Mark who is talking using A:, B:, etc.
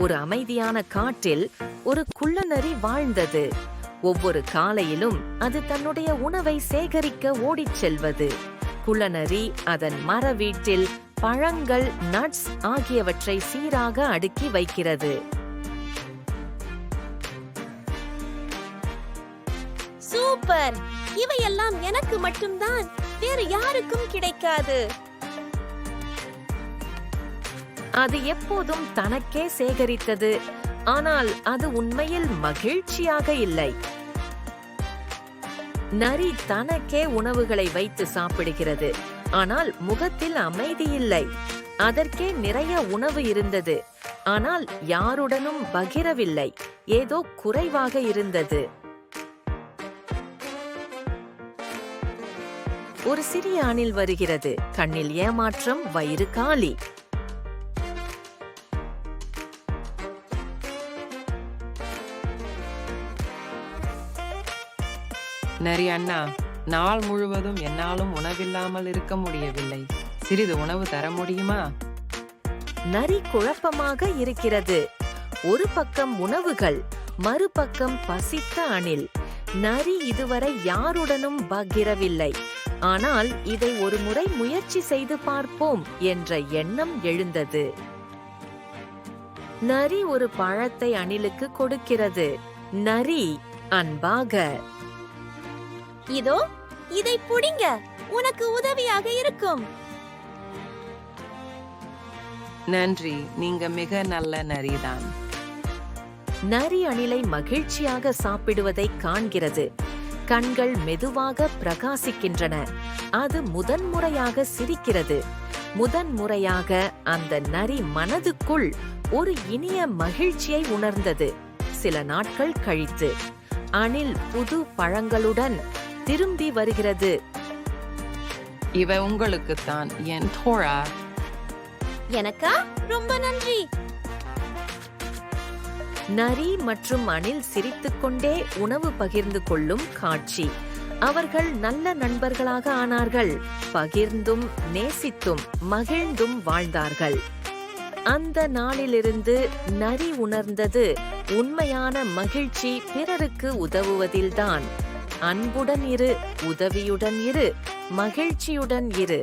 A: ஒரு அமைதியான காட்டில் ஒரு குள்ளநரி வாழ்ந்தது. ஒவ்வொரு காலையிலும் அது தன்னுடைய உணவை சேகரிக்க ஓடிச் செல்வது. குள்ளநரி அதன் மர வீட்டில் பழங்கள் நட்ஸ் ஆகியவற்றை சீராக அடுக்கி வைக்கிறது.
B: சூப்பர்! இவையெல்லாம் எனக்கு மட்டும்தான் வேறு யாருக்கும் கிடைக்காது.
A: அது எப்போதும் தனக்கே சேகரித்தது. ஆனால் அது உண்மையில் மகிழ்ச்சியாக இல்லை. நரி தனக்கே உணவுகளை வைத்து சாப்பிடுகிறது. ஆனால் முகத்தில் அமைதி இல்லை. அதற்கே நிறைய உணவு இருந்தது. ஆனால் யாருடனும் பகிரவில்லை. ஏதோ குறைவாக இருந்தது. ஒரு சிறிய அணில் வருகிறது. கண்ணில் ஏமாற்றம் வயிறு காலி.
C: நரி அண்ணா நாள் முழுவதும் என்னாலும் உணவில்லாமல் இருக்க முடியவில்லை. சிறிது உணவு தர முடியுமா?
A: நரி குழப்பமாக இருக்கிறது. ஒரு பக்கம் உணவுகள் மறுபக்கம் பசித்த அணில். நரி இதுவரை யாருடனும் பகிரவில்லை. ஆனால் இதை ஒரு முறை முயற்சி செய்து பார்ப்போம் என்ற எண்ணம் எழுந்தது. நரி ஒரு பழத்தை அணிலுக்கு கொடுக்கிறது. நரி அன்பாக.
B: இதோ இதை புடிங்க. உனக்கு உதவியாக இருக்கும்.
C: நன்றி. நீங்க மிக நல்ல நரிதான்.
A: நரி அணிலை மகிழ்ச்சியாக சாப்பிடுவதை காண்கிறது. கண்கள் மெதுவாக பிரகாசிக்கின்றன. அது முதன்முறையாக சிரிக்கிறது. முதன்முறையாக அந்த நரி மனதுக்குள் ஒரு இனிய மகிழ்ச்சியை உணர்ந்தது. சில நாட்கள் கழித்து. அணில் புது பழங்களுடன் திரும்பி வருகிறது.
C: இவ உங்களுக்குத்தான். என் தோழா.
B: எனக்கா? ரொம்ப நன்றி.
A: நரி மற்றும் அணில் சிரித்துக்கொண்டே உணவு பகிர்ந்து கொள்ளும் காட்சி. அவர்கள் நல்ல நண்பர்களாக ஆனார்கள். பகிர்ந்தும் நேசித்தும் மகிழ்ந்தும் வாழ்ந்தார்கள். அந்த நாளிலிருந்து நரி உணர்ந்தது உண்மையான மகிழ்ச்சி பிறருக்கு உதவுவதில்தான். அன்புடன் இரு உதவியுடன் இரு மகிழ்ச்சியுடன் இரு.